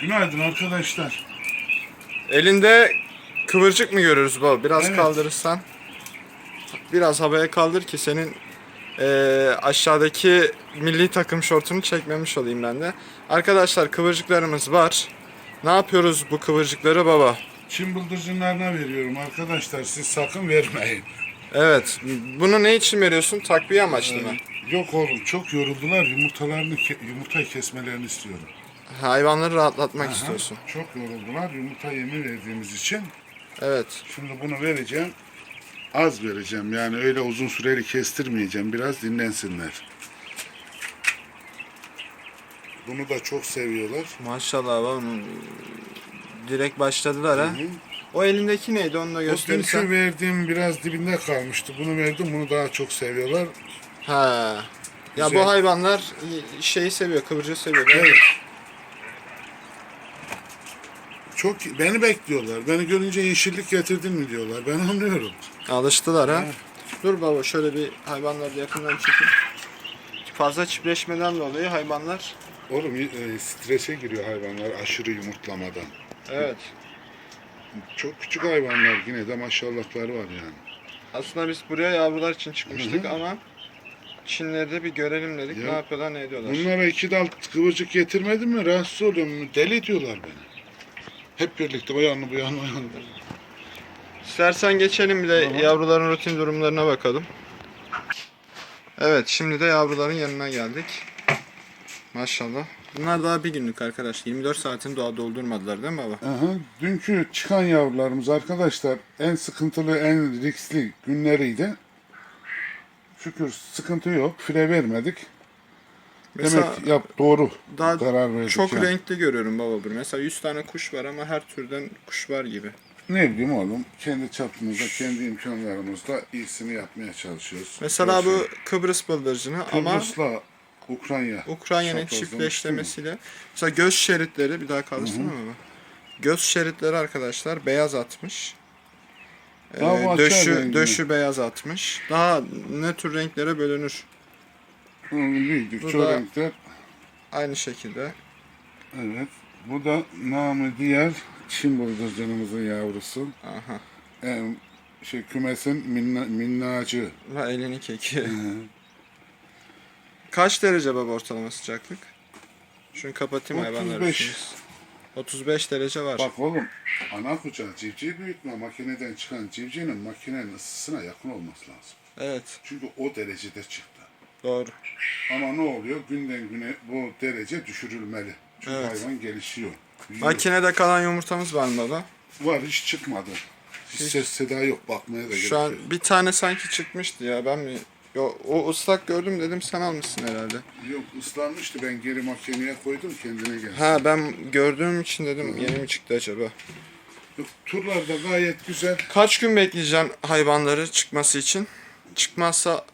Günaydın arkadaşlar. Elinde kıvırcık mı görüyoruz baba? Biraz Evet. kaldırırsan. Biraz havaya kaldır ki senin eee, aşağıdaki milli takım şortunu çekmemiş olayım ben de. Arkadaşlar kıvırcıklarımız var. Ne yapıyoruz bu kıvırcıkları baba? Çin bıldırcınlarına veriyorum arkadaşlar. Siz sakın vermeyin. Evet. Bunu ne için veriyorsun? Takviye amaçlı mı? Yok oğlum çok yoruldular. Yumurtalarını yumurtayı kesmelerini istiyorum. Hayvanları rahatlatmak Aha, istiyorsun. Çok yoruldular. Yumurta yemi verdiğimiz için. Evet. Şimdi bunu vereceğim. Az vereceğim. Yani öyle uzun süreli kestirmeyeceğim. Biraz dinlensinler. Bunu da çok seviyorlar. Maşallah baba. Direkt başladılar ha. O elindeki neydi onu da O gösterirsen. dünkü verdiğim biraz dibinde kalmıştı. Bunu verdim. Bunu daha çok seviyorlar. Ha. Ya Güzel. bu hayvanlar şeyi seviyor, kıvırcığı seviyor. Evet. Çok beni bekliyorlar. Beni görünce yeşillik getirdin mi diyorlar. Ben anlıyorum. Alıştılar ha. Evet. Dur baba şöyle bir hayvanları yakından çekeyim. Fazla çiftleşmeden dolayı hayvanlar Oğlum e, strese giriyor hayvanlar aşırı yumurtlamadan. evet. Çok küçük hayvanlar yine de maşallahları var yani. Aslında biz buraya yavrular için çıkmıştık Hı hı. ama Çinleri de bir görelim dedik. Ya, Ne yapıyorlar, ne ediyorlar. Bunlara iki dal kıvırcık getirmedim mi rahatsız oluyorum. Deli diyorlar beni. Hep birlikte o yanlı bu yanlı o yanlı. İstersen geçelim bir de Tamam. yavruların rutin durumlarına bakalım. Evet, şimdi de yavruların yanına geldik. Maşallah. Bunlar daha bir günlük arkadaş. 24 saatin doğa doldurmadılar değil mi baba? Aha, dünkü çıkan yavrularımız arkadaşlar en sıkıntılı, en riskli günleriydi. Şükür sıkıntı yok. Fire vermedik. Mesela Demek yap doğru daha karar verdik. çok yani. renkli görüyorum baba burada. Mesela 100 tane kuş var ama her türden kuş var gibi. Ne bileyim oğlum kendi çapımızda, kendi imkanlarımızda iyisini yapmaya çalışıyoruz. Mesela bu Yoksa Kıbrıs bıldırcını ama Kıbrıs'la Ukrayna. Ukrayna'nın çiftleşmesiyle mesela göz şeritleri bir daha kaldırsana baba. Göz şeritleri arkadaşlar beyaz atmış. Ee, Daha bu açar döşü, rengini. döşü beyaz atmış. Daha ne tür renklere bölünür. Hı, Büyüdük, Bu da- renkler. Aynı şekilde. Evet. Bu da namı diğer Çin bıldırcınımızın yavrusu. Aha. Em, şey kümesin minna, minnacı. La elini keki. Kaç derece baba ortalama sıcaklık? Şunu kapatayım hayvanlar 35. ısınız. 35 derece var. Bak oğlum ana kucağı civciv büyütme makineden çıkan civcivin makinenin ısısına yakın olması lazım. Evet, Çünkü o derecede çıktı. Doğru. Ama ne oluyor? Günden güne bu derece düşürülmeli. Çünkü Evet. hayvan gelişiyor. büyüyor. Makinede kalan yumurtamız var mı baba? Var hiç çıkmadı. Hiç ses seda yok bakmaya da gerek Şu an bir tane sanki çıkmıştı ya ben mi? Yo, o ıslak gördüm dedim sen almışsın herhalde. Yok ıslanmıştı ben geri makineye koydum kendine geldi. Ha ben gördüğüm için dedim yeni mi çıktı acaba? Yok, turlar da gayet güzel. Kaç gün bekleyeceksin hayvanları çıkması için? Çıkmazsa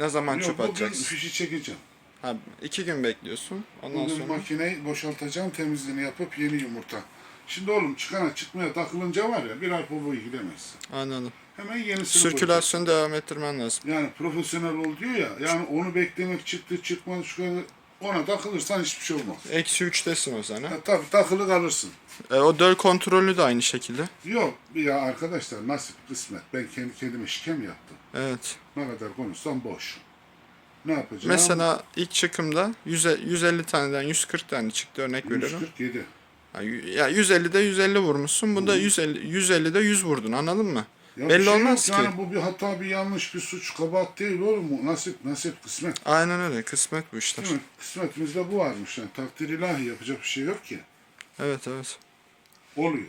ne zaman Yok çöp bugün atacaksın? fişi çekeceğim. Ha, iki gün bekliyorsun. Ondan Bugün sonra makineyi boşaltacağım temizliğini yapıp yeni yumurta. Şimdi oğlum çıkana çıkmaya takılınca var ya bir ay bu gidemezsin. anladım. Hemen yenisini koyacaksın. Sirkülasyonu devam ettirmen lazım. Yani profesyonel ol diyor ya. Yani onu beklemek çıktı çıkmadı şu kadar. Ona takılırsan hiçbir şey olmaz. Eksi üçtesin o zaman. ha? Ya, tabii takılı kalırsın. E, o döl kontrolü de aynı şekilde. Yok ya arkadaşlar nasip kısmet. Ben kendi kendime şikem yaptım. Evet. Ne kadar konuşsam boş. Ne yapacağım? Mesela ilk çıkımda 100, 150 taneden 140 tane çıktı örnek veriyorum. 147. Ha, y- Ya 150'de 150 vurmuşsun. Bu da 150 150'de 100 vurdun. Anladın mı? Ya Belli bir şey yok olmaz ki. Yani bu bir hata, bir yanlış, bir suç, kabahat değil oğlum. Bu nasip, nasip, kısmet. Aynen öyle. Kısmet bu işler. Değil mi? Kısmetimizde bu varmış. Yani takdir ilahi yapacak bir şey yok ki. Evet evet. Oluyor.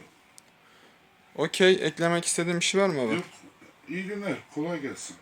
Okey. Eklemek istediğin bir şey var mı baba? Yok. İyi günler. Kolay gelsin.